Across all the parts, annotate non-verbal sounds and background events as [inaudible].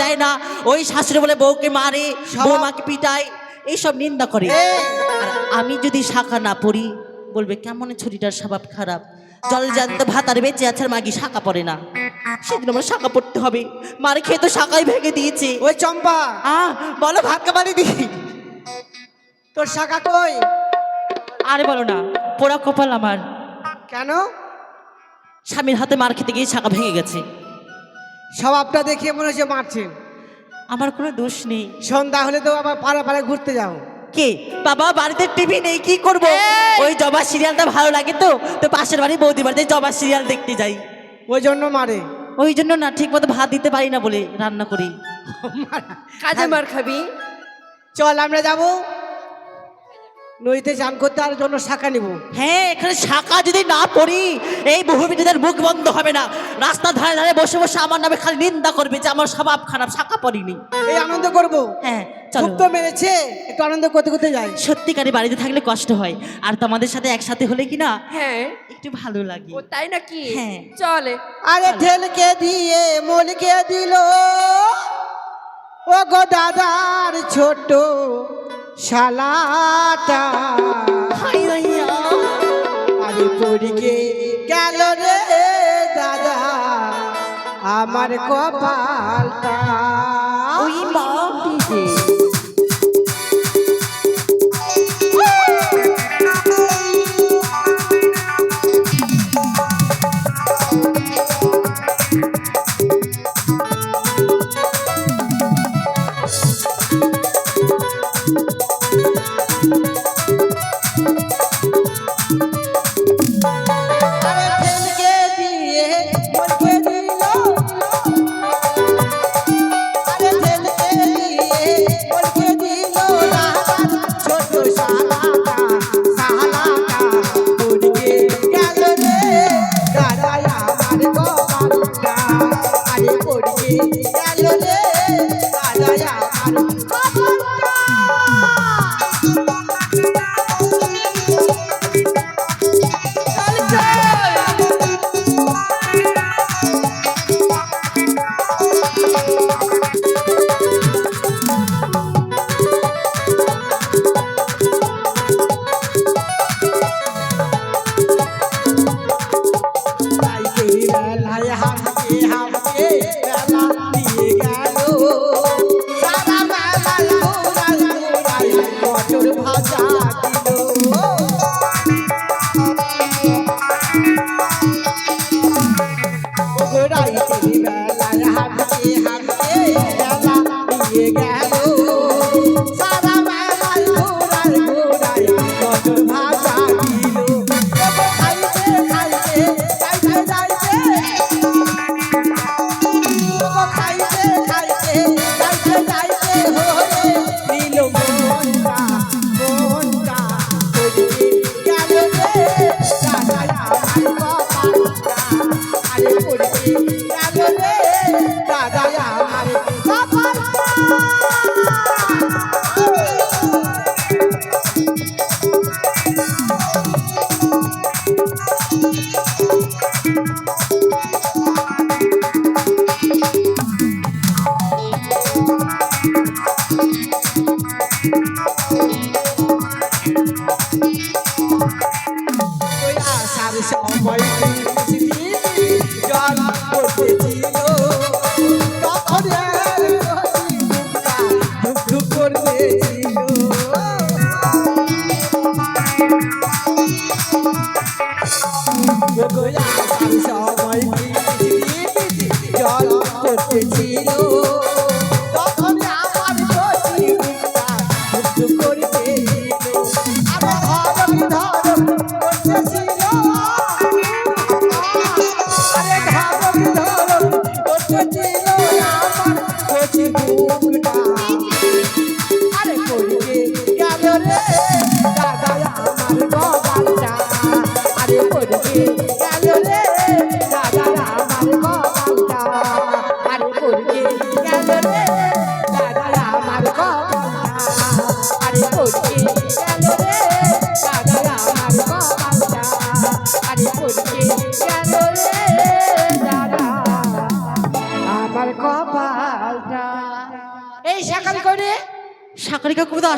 দেয় না। ওই শাশুড়ি বলে বউকে মারে বৌমাকে পিটায় এইসব নিন্দা করে। আমি যদি শাখা না পড়ি বলবে কেমন ছুরিটার স্বভাব খারাপ? জল জানতে ভাত আর বেঁচে আছে আর মাগি শাখা পড়ে না। সেদিন আমার শাখা পড়তে হবে। মারে খেয়ে তো শাখাই ভেঙে দিয়েছে। ওই চম্পা। আহ বলো ভাত কামারি দি তোর শাখা কই? আরে বলো না পোড়া কপাল আমার। কেন? স্বামীর হাতে মার খেতে গিয়ে শাখা ভেঙে গেছে। স্বভাবটা দেখিয়ে মনে হচ্ছে মারছেন। আমার কোনো দোষ নেই। সন্ধ্যা হলে তো আবার পাড়া পাড়ায় ঘুরতে যাও। কে? বাবা বাড়িতে টিভি নেই কি করব? ওই জবা সিরিয়ালটা ভালো লাগে তো তো পাশের বাড়ি বৌদি বাড়িতে জবা সিরিয়াল দেখতে যাই। ওই জন্য মারে। ওই জন্য না ঠিক মতো ভাত দিতে পারি না বলে রান্না করি। কাজে মার খাবি। চল আমরা যাব। নদীতে চান করতে আর জন্য শাখা নিব। হ্যাঁ এখানে শাখা যদি না পড়ি এই বহুবিধদের মুখ বন্ধ হবে না। রাস্তার ধারে ধারে বসে বসে আমার নামে খালি নিন্দা করবে যে আমার স্বভাব খারাপ শাখা পড়িনি। এই আনন্দ করব? হ্যাঁ চলো। খুব তো মেরেছে একটু আনন্দ করতে করতে যাই। সত্যিকারে বাড়িতে থাকলে কষ্ট হয়। আর তোমাদের সাথে একসাথে হলে কি না? হ্যাঁ। একটু ভালো লাগে। ও তাই নাকি? হ্যাঁ। চলে। আরে ঠেলকে দিয়ে মলকে দিল। ও গো দাদার ছোট শালাটা আরে পড়িকে গেল রে দাদা আমার কপালটা। ওই মা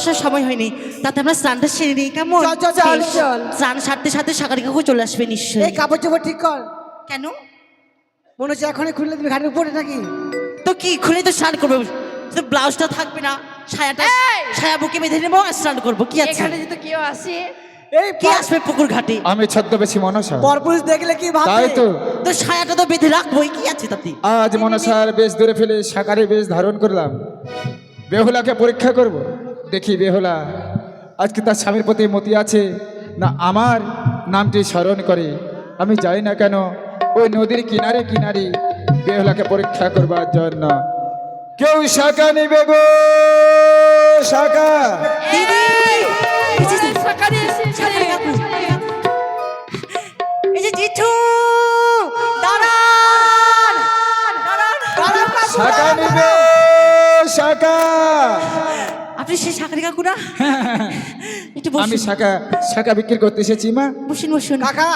আসার সময় হয়নি। তাতে আমরা স্নানটা সেরে নিই কেমন? চল, চল, চল, চল। স্নান সারতে সাথে সাকারি কাকু চলে আসবে এই নিশ্চয়ই কাপড় চোপড় ঠিক কর। কেন? মনে হচ্ছে এখনই খুললে তুমি ঘাটের উপরে নাকি? তো কি খুলে তো স্নান করব। তো ব্লাউজটা থাকবে না ছায়াটা এই! ছায়া বুকে বেঁধে নেব আর স্নান করব। কি আছে? এখানে যদি কেউ আসে এই কি আসবে পুকুর ঘাটে? আমি ছদ্মবেশী মনসা। পরপুরুষ দেখলে কি তাই তো। তো ছায়াটা তো বেঁধে রাখবোই কি আছে তাতে? আজ মনসার বেশ দূরে ফেলে সাকারে বেশ ধারণ করলাম। বেহুলাকে পরীক্ষা করব। দেখি বেহুলা আজকে তার স্বামীর প্রতি মতি আছে না আমার নামটি স্মরণ করে? আমি যাই না কেন ওই নদীর কিনারে কিনারে বেহুলাকে পরীক্ষা করবার জন্য। কেউ শাখা নিবে গো? শাখা! শাখা নিবে শাখা! আপনি সেই সাকারি কাকু না একটু আমি শাখা শাখা বিক্রি করতে এসেছি মা। বসুন বসুন। কাকা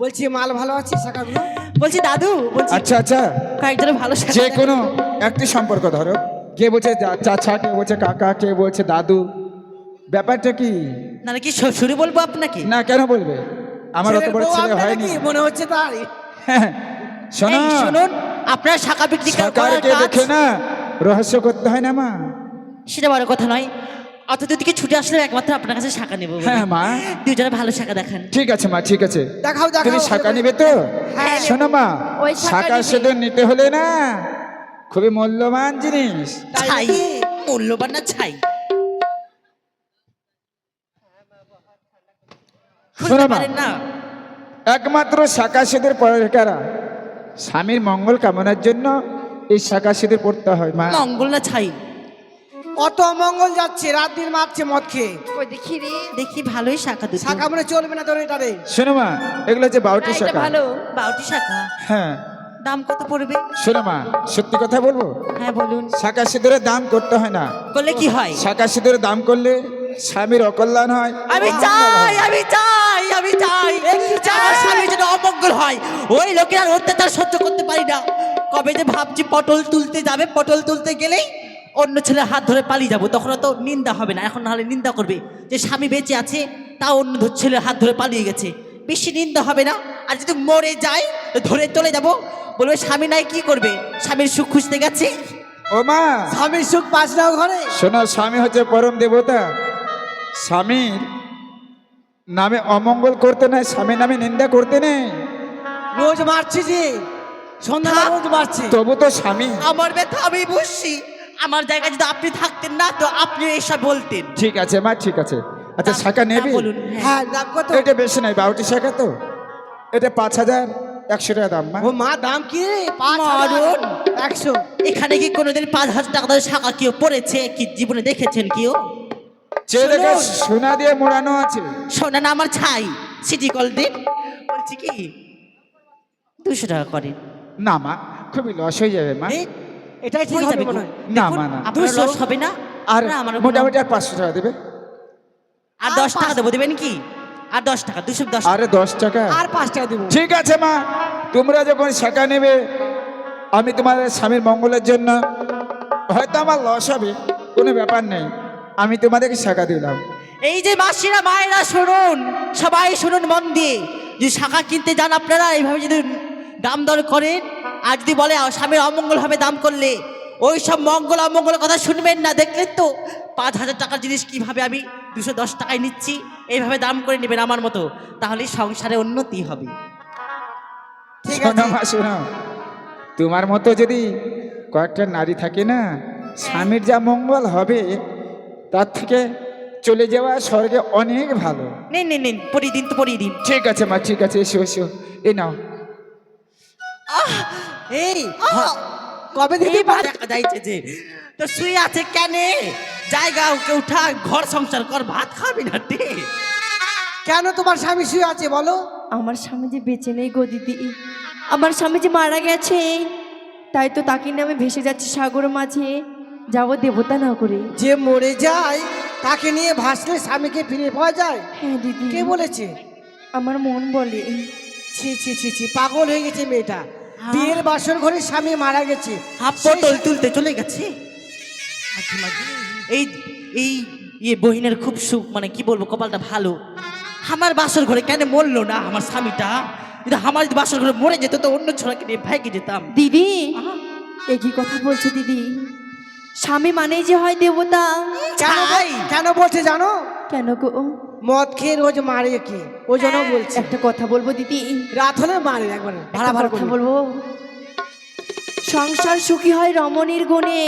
বলছি মাল ভালো আছে শাখাগুলো? বলছি দাদু আচ্ছা আচ্ছা। কয়েকজনের ভালো যে কোনো একটি সম্পর্ক ধরো। কে বলছে চাচা কে বলছে কাকা কে বলছে দাদু? ব্যাপারটা কি? নাহলে কি শ্বশুরে বলব আপনাকে? না কেন বলবে? আমার অত বড় ছেলে হয়নি। মনে হচ্ছে তাই [laughs] শোনো। শুনুন আপনার শাখা বিক্রি করার কাজ দেখে না? রহস্য করতে হয় না মা। সেটা বড় কথা নয়। অত দূর থেকে ছুটে আসলে একমাত্র আপনার কাছে শাখা নেব হ্যাঁ, মা। দুজনে ভালো শাখা দেখান। ঠিক আছে মা ঠিক আছে। দেখাও দেখাও। তুমি শাখা নিবে তো? হ্যাঁ, শোনো মা ওই শাঁখা। সেদিন নিতে হলে না খুবই মূল্যবান জিনিস। তাই ছাই। মূল্যবান না ছাই। শোনো মা। না। একমাত্র শাখা সেদের পরেকারা স্বামীর মঙ্গল কামনার জন্য এই শাখা সেদের পড়তে হয় মা। মঙ্গল না ছাই? অত অমঙ্গল যাচ্ছে রাত দিন মারছে মদ খেয়ে। ওই দেখি রে। দেখি ভালোই শাখা দুটো। শাখা মনে চলবে না তোর এটারে শোনো মা এগুলো যে বাউটি এটা শাখা। ভালো বাউটি শাখা। হ্যাঁ। দাম কত পড়বে? শোনো মা সত্যি কথা বলব? হ্যাঁ বলুন। শাখা সিঁদুরের দাম করতে হয় না। করলে কি হয়? শাখা সিঁদুরের দাম করলে স্বামীর অকল্যাণ হয়। আমি চাই আমি চাই আমি চাই। যে আমার স্বামীর যেন অমঙ্গল হয়। ওই লোকের আর অত্যাচার সহ্য করতে পারি না। কবে যে ভাবছি পটল তুলতে যাবে পটল তুলতে গেলেই অন্য ছেলে হাত ধরে পালিয়ে যাব তখন তো নিন্দা হবে না। এখন নাহলে নিন্দা করবে যে স্বামী বেঁচে আছে তা অন্য ছেলের হাত ধরে পালিয়ে গেছে। বেশি নিন্দা হবে না। আর যদি মরে যায় ধরে চলে যাব। বলবে স্বামী নাই কি করবে? স্বামীর সুখ খুঁজতে গেছে? ও মা। স্বামীর সুখ পাস নাও ঘরে। শোনো স্বামী হচ্ছে পরম দেবতা। স্বামীর নামে অমঙ্গল করতে নেই স্বামীর নামে নিন্দা করতে নেই। রোজ মারছি যে সন্ধ্যা থাক। রোজ মারছি। তবু তো স্বামী। আমার ব্যথা আমি বুঝছি। আমার জায়গায় যদি আপনি থাকতেন না তো আপনি এসব বলতেন। ঠিক আছে মা ঠিক আছে। আচ্ছা শাখা নেবে? বলুন হ্যাঁ। হ্যাঁ দাম কত? এটা বেশি নাই বারোটি শাখা তো। এটা পাঁচ হাজার একশো টাকা দাম মা। ও মা দাম কি? রে মারুন। একশো। এখানে কি কোনোদিন পাঁচ হাজার টাকা দিয়ে শাখা কেউ পড়েছে? কি জীবনে দেখেছেন কেউ? শুনুন। সোনা দিয়ে মোড়ানো আছে। শোনা না আমার ছাই। সিটি কল দিন। বলছি কি দুশো টাকা করেন। না মা খুবই লস হয়ে যাবে মা। এটাই ঠিক হবে মনে হয়। না দেখুন, না আপনার লস হবে না? আর না, আমার মোটামুটি আর পাঁচশো টাকা দেবে। আর দশ টাকা দেবো দেবেন কি? আর দশ টাকা দুশো দশ আরে দশ টাকা? আর পাঁচ টাকা দেবো। ঠিক আছে মা। তোমরা যখন শাখা নেবে আমি তোমাদের স্বামীর মঙ্গলের জন্য। হয়তো আমার লস হবে কোনো ব্যাপার নেই। আমি তোমাদেরকে শাখা দিলাম। এই যে মাসিরা মায়েরা শুনুন সবাই শুনুন মন দিয়ে। যদি শাখা কিনতে যান আপনারা এইভাবে যদি দাম দর করেন আর যদি বলে স্বামীর অমঙ্গল হবে দাম করলে। ওই সব মঙ্গল অমঙ্গলের কথা শুনবেন না দেখলেন তো? পাঁচ হাজার টাকার জিনিস কীভাবে আমি দুশো দশ টাকায় নিচ্ছি? এইভাবে দাম করে নেবেন আমার মতো। তাহলে সংসারে উন্নতি হবে। ঠিক আছে। তোমার মতো যদি কয়েকটা নারী থাকে না স্বামীর যা মঙ্গল হবে তার থেকে চলে যাওয়া স্বর্গে অনেক ভালো। নিন নিন নিন পরিয়ে দিন তো পরিয়ে দিন। ঠিক আছে মা ঠিক আছে এসো এসো। এ নাও। এই কবে দিবি এইবার দেখা যাইছে যে তো শুয়ে আছে কেন? জায়গা ওকে উঠা ঘর সংসার কর ভাত খাবি না টে? কেন তোমার স্বামী শুয়ে আছে বলো? আমার স্বামী যে বেঁচে নেই গো দিদি। আমার স্বামী যে মারা গেছে তাই তো তাকে নিয়ে আমি ভেসে যাচ্ছি সাগর মাঝে। যাব দেবতা না করে যে মরে যায় তাকে নিয়ে ভাসলে স্বামীকে ফিরে পাওয়া যায়? হ্যাঁ দিদি। কে বলেছে? আমার মন বলে। ছি ছি ছি ছি পাগল হয়ে গেছে মেয়েটা। বিয়ের বাসর ঘরে স্বামী মারা গেছে। হাফ পটল তুলতে চলে গেছে? মাঝে এই এই ইয়ে বহিনের খুব সুখ মানে কি বলব কপালটা ভালো। আমার বাসর ঘরে কেন মরলো না আমার স্বামীটা? কিন্তু আমার যদি বাসর ঘরে মরে যেত তো অন্য ছোড়াকে নিয়ে ভাইকে যেতাম। দিদি এ কি কথা বলছো দিদি? স্বামী মানেই যে হয় দেবতা? কেন বলছে জানো? কেন গো? মদ খেয়ে রোজ মারে কি? ওই জন্য বলছে। একটা কথা বলব দিদি। রাত হলে মারে একবার ভাড়া ভাড়া কথা বলব। সংসার সুখী হয় রমণীর গুণে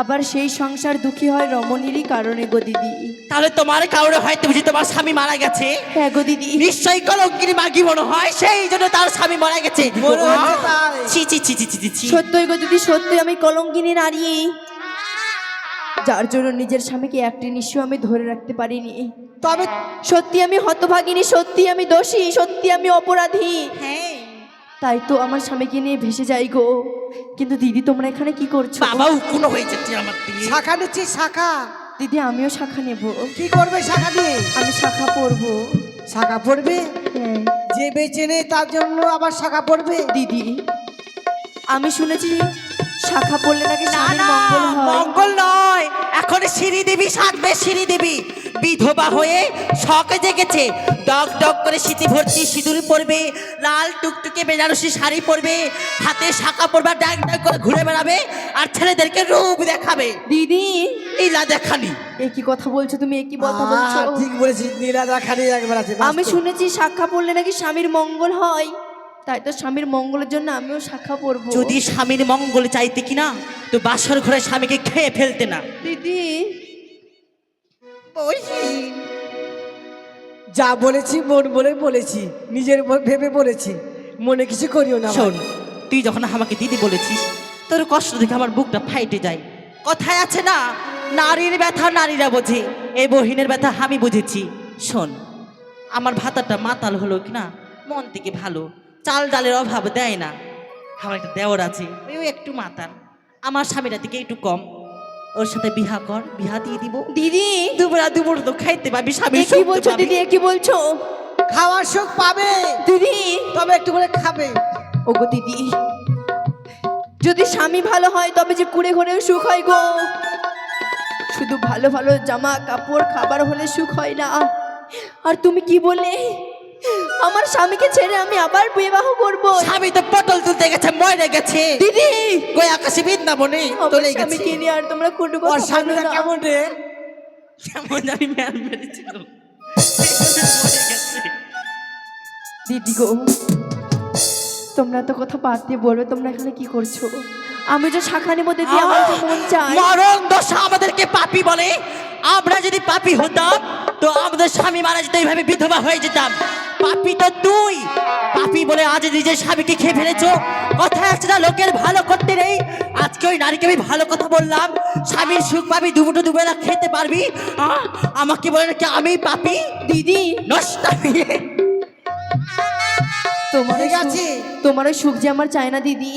আবার সেই সংসার দুঃখী হয় রমণীরই কারণে গো দিদি। তাহলে তোমার কারণে হয়তো বুঝি তোমার স্বামী মারা গেছে? হ্যাঁ গো দিদি। নিশ্চয়ই কলঙ্কিনী মাগি মনে হয় সেই জন্য তার স্বামী মারা গেছে। হচ্ছে তাই। ছি ছি ছি ছি ছি ছি, ছি। সত্যই গো দিদি সত্যি আমি কলঙ্কিনী নারী। যার জন্য নিজের স্বামীকে একটি নিঃস্ব আমি ধরে রাখতে পারিনি। তবে সত্যি আমি হতভাগিনী সত্যি আমি দোষী সত্যি আমি অপরাধী। হ্যাঁ। তাই তো আমার স্বামীকে নিয়ে ভেসে যাই গো। কিন্তু দিদি তোমরা এখানে কি করছ? বাবা উকুনো হয়ে যাচ্ছে আমার দিকে। শাখা নিচ্ছি শাখা। দিদি আমিও শাখা নেব। কি করবে শাখা দিয়ে? আমি শাখা পরবো। শাখা পড়বে হ্যাঁ। যে বেঁচে নেই তার জন্য আবার শাখা পড়বে দিদি আমি শুনেছি শাখা পড়লে নাকি স্বামীর মঙ্গল হয় এখন সিঁড়ি দেবী সাজবে সিঁড়ি দেবী। বিধবা হয়ে শখে জেগেছে। ডক ডক করে শীতি ভর্তি সিঁদুর পরবে। লাল টুকটুকে বেনারসি শাড়ি পরবে। হাতে শাখা পরবে ডাক ডাক করে ঘুরে বেড়াবে আর ছেলেদেরকে রূপ দেখাবে। দিদি। এইলা দেখানি এ কি কথা বলছো তুমি? এ কি কথা বলছো? ঠিক বলেছিস নীলা দেখানি একবার আছে আমি শুনেছি শাখা পড়লে নাকি স্বামীর মঙ্গল হয়। তাই তো স্বামীর মঙ্গলের জন্য আমিও শাখা পরবো। যদি স্বামীর মঙ্গল চাইতে কিনা তো বাসর ঘরে স্বামীকে খেয়ে ফেলতে না। দিদি যা বলেছি মন বলে বলেছি নিজের ভেবে বলেছি মনে কিছু করিও না শোন তুই যখন আমাকে দিদি বলেছিস তোর কষ্ট দেখে আমার বুকটা ফাইটে যায়। কথায় আছে না নারীর ব্যথা নারীরা বোঝে এই বহিনের ব্যথা আমি বুঝেছি। শোন আমার ভাতাটা মাতাল হলো কি না মন থেকে ভালো। চাল ডালের অভাব দেয় না। আমার একটা দেওর আছে ওই একটু মাতাল। আমার স্বামীরা থেকে একটু কম। ওর সাথে বিহা কর বিহা দিয়ে দিব। দিদি! দুবেলা দুপুর তো খাইতে পাবি স্বামী কি বলছো দিদি কি বলছো? খাওয়ার সুখ পাবে। দিদি! তবে একটু করে খাবে। ওগো দিদি যদি স্বামী ভালো হয় তবে যে কুড়ে ঘরেও সুখ হয় গো। শুধু ভালো ভালো জামা কাপড় খাবার হলে সুখ হয় না। আর তুমি কি বললে? আমার স্বামীকে ছেড়ে আমি আবার বিবাহ করব। স্বামী তো পটল তুলতে গেছে মরে গেছে। দিদি! কই আকাশে বৃন্দাবনে? আমার চলে গেছে। স্বামীকে নিয়ে আর তোমরা কোনো কথা বলো স্বামীটা না। কেমন রে? কেমন জানি ম্যান মেরেছিল। দিদি গো তোমরা তো কথা বাদ দিয়ে বলবে তোমরা এখানে কি করছ? আমি যে শাখা মধ্যে দিয়ে আমার যে মন চায়। মরণ দশা আমাদেরকে পাপি বলে। আমরা যদি পাপি হতাম তো আমাদের স্বামী মারা যেত এইভাবে বিধবা হয়ে যেতাম। পাপি তো তুই। পাপি বলে আজ নিজের স্বামীকে খেয়ে ফেলেছো। কথা আছে না লোকের ভালো করতে নেই। আজকে ওই নারীকে আমি ভালো কথা বললাম। স্বামীর সুখ পাবি দুমুটো দুবেলা খেতে পারবি। আমাকে বলে নাকি আমি পাপি? দিদি। নষ্ট তোমার আছে। তোমার ওই সুখ যে আমার চাই না দিদি।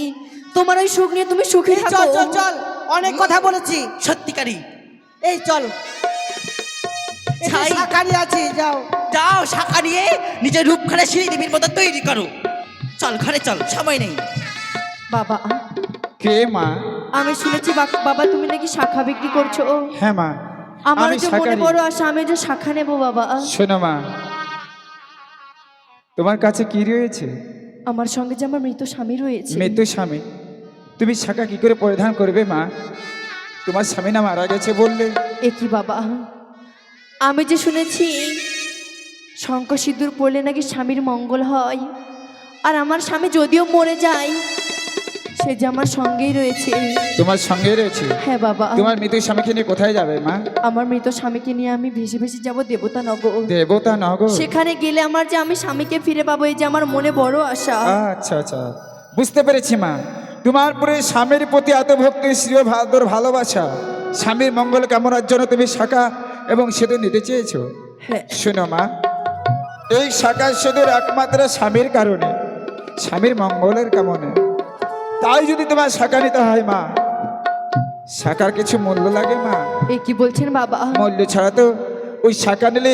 তোমার ওই সুখ নিয়ে তুমি সুখে চল চল চল। অনেক কথা বলেছি। সত্যিকারী এই চল। ছাই। শাকারি আছে যাও। যাও শাখা নিয়ে নিজের রূপখানে সিঁড়ি দেবীর মতো তৈরি করো। চল ঘরে চল সময় নেই। বাবা। কে মা? আমি শুনেছি বা- বাবা তুমি নাকি শাখা বিক্রি করছ হ্যাঁ মা আমার আমি যে মনে শাকারি। বড় আশা আমি যে শাখা নেব বাবা। শোনো মা তোমার কাছে কি রয়েছে? আমার সঙ্গে যে আমার মৃত স্বামী রয়েছে। মৃত্যু স্বামী? তুমি শাখা কি করে পরিধান করবে মা? তোমার স্বামী না মারা গেছে বললে? এ কি বাবা? আমি যে শুনেছি শঙ্কর সিঁদুর পড়লে নাকি স্বামীর মঙ্গল হয়। আর আমার স্বামী যদিও মরে যায় সে যে আমার সঙ্গেই রয়েছে। তোমার সঙ্গে রয়েছে? হ্যাঁ বাবা। তোমার মৃত স্বামীকে নিয়ে কোথায় যাবে মা? আমার মৃত স্বামীকে নিয়ে আমি ভেসে ভেসে যাব দেবতা নগর দেবতা নগর? সেখানে গেলে আমার যে আমি স্বামীকে ফিরে পাবো এই যে আমার মনে বড় আশা। আচ্ছা আচ্ছা। বুঝতে পেরেছি মা। তোমার পরে স্বামীর প্রতি এত ভক্তি শ্রী ভাদর ভালোবাসা। স্বামীর মঙ্গল কামনার জন্য তুমি শাখা এবং সেতু নিতে চেয়েছো। হ্যাঁ। শোনো মা এই শাখা সেতুর একমাত্র স্বামীর কারণে স্বামীর মঙ্গলের কামনে। তাই যদি তোমার শাখা নিতে হয় মা শাখার কিছু মূল্য লাগে মা। এ কি বলছেন বাবা? মূল্য ছাড়া তো ওই শাখা নিলে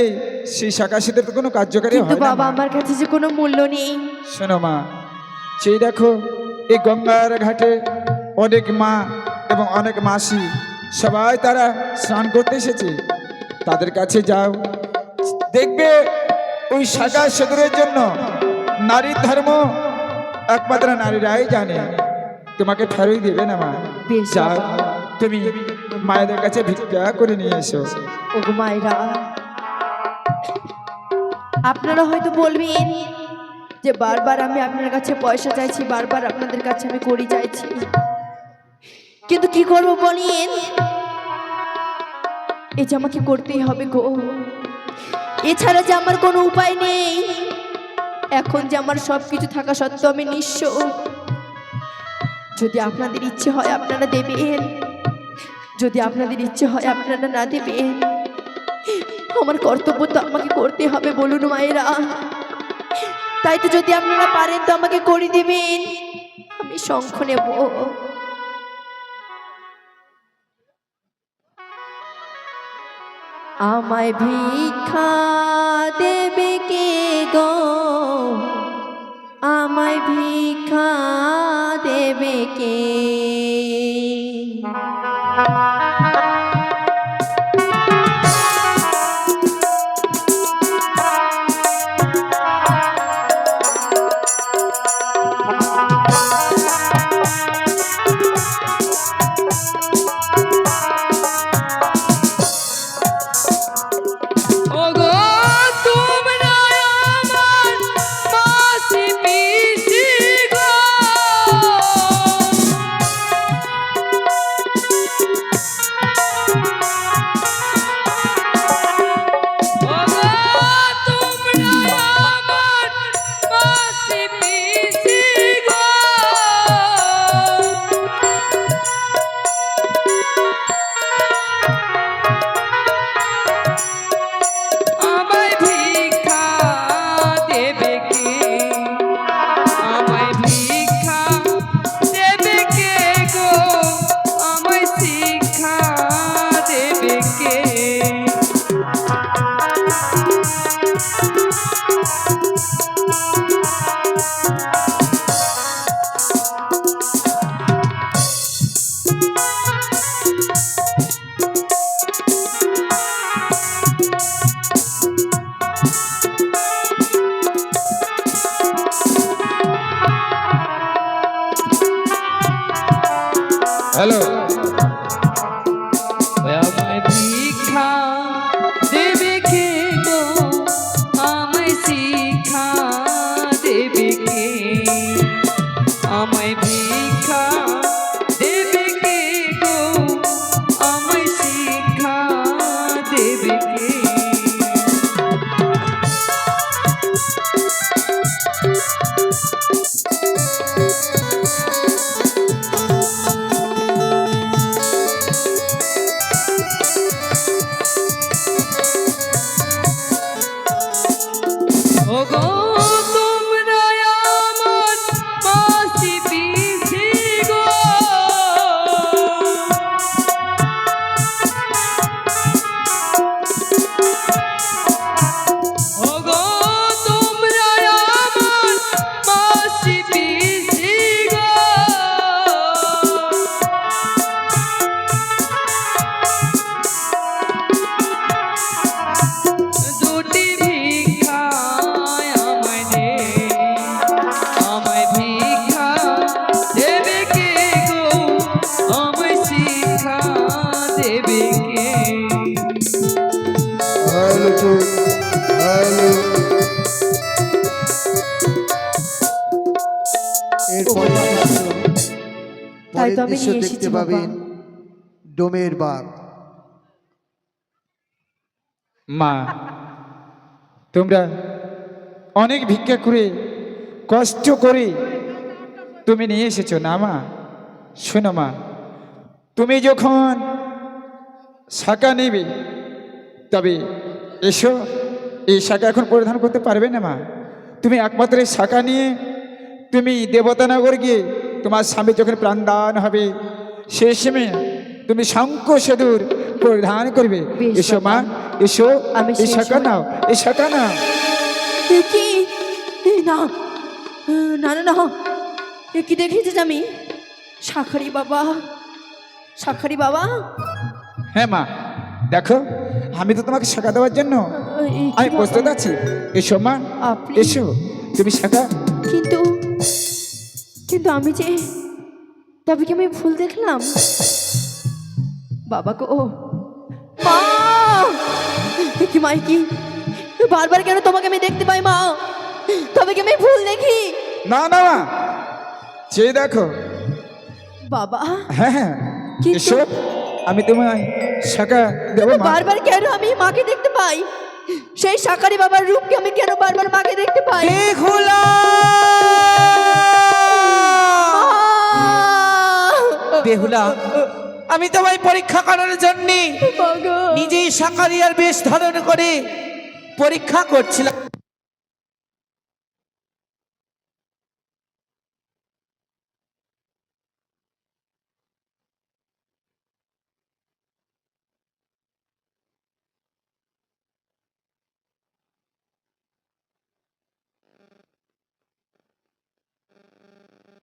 সেই শাখা সেতুর তো কোনো কার্যকারী হয় না বাবা আমার কাছে যে কোনো মূল্য নেই। শোনো মা সেই দেখো এই গঙ্গার ঘাটে অনেক মা এবং অনেক মাসি সবাই তারা স্নান করতে এসেছে। তাদের কাছে যাও। দেখবে ওই শাখা সেতুরের জন্য নারীর ধর্ম একমাত্র নারীরাই জানে। তোমাকে ফেরই দেবে না মা। যাও তুমি মায়েদের কাছে ভিক্ষা করে নিয়ে এসো। মায়েরা আপনারা হয়তো বলবেন যে বারবার আমি আপনার কাছে পয়সা চাইছি বারবার আপনাদের কাছে আমি করি চাইছি। কিন্তু কি করব বলেন? এই যে আমাকে করতেই হবে গো। এছাড়া যে আমার কোনো উপায় নেই, এখন যে আমার সব কিছু থাকা সত্ত্বেও আমি নিঃস্ব। যদি আপনাদের ইচ্ছে হয় আপনারা দেবেন। যদি আপনাদের ইচ্ছে হয় আপনারা না দেবেন। আমার কর্তব্য তো আমাকে করতে হবে বলুন মায়েরা। তাই তো যদি আপনারা পারেন তো আমাকে করে দিবেন। আমি শঙ্খ নেব। আমায় ভিক্ষা দেবে কে গো? আমায় ভিক্ষা দেবে কে? তাই পরের তো আমি দৃশ্য নিয়ে এসেছি দেখতে পাবেন ডোমের বাঘ। মা তোমরা অনেক ভিক্ষা করে কষ্ট করে তুমি নিয়ে এসেছ না মা? শোনো মা তুমি যখন শাখা নেবে তবে এসো এই শাখা এখন পরিধান করতে পারবে না মা। তুমি একমাত্র এই শাখা নিয়ে তুমি দেবতানগর গিয়ে তোমার স্বামী যখন প্রাণদান হবে সেই সময় তুমি শঙ্খ সেদুর পরিধান করবে। এসো মা এসো আমি এই শাখা নাও এই শাখা নাও এ না না না কি দেখেছিস আমি? শাখারি বাবা শাখারি বাবা। হ্যাঁ মা দেখো আমি তো তোমাকে শেখা দেওয়ার জন্য আমি প্রস্তুত আছি। এসো মা? এসো তুমি শেখা। কিন্তু কিন্তু আমি যে তবে কি আমি ভুল দেখলাম? বাবা গো মা! কি মাই কি? বারবার কেন তোমাকে আমি দেখতে পাই মা? তবে কি আমি ভুল দেখি? না না মা। যে দেখো। বাবা হ্যাঁ হ্যাঁ। এসো। আমি তোমায় শেখা দেবো বারবার কেন আমি মাকে দেখতে পাই? সেই সাকারি বাবার রূপকে আমি কেন বারবার মাকে দেখতে পাই? বেহুলা বেহুলা আমি তোমায় পরীক্ষা করার জন্য। নিজেই সাকারিয়ার বেশ ধারণ করে পরীক্ষা করছিলাম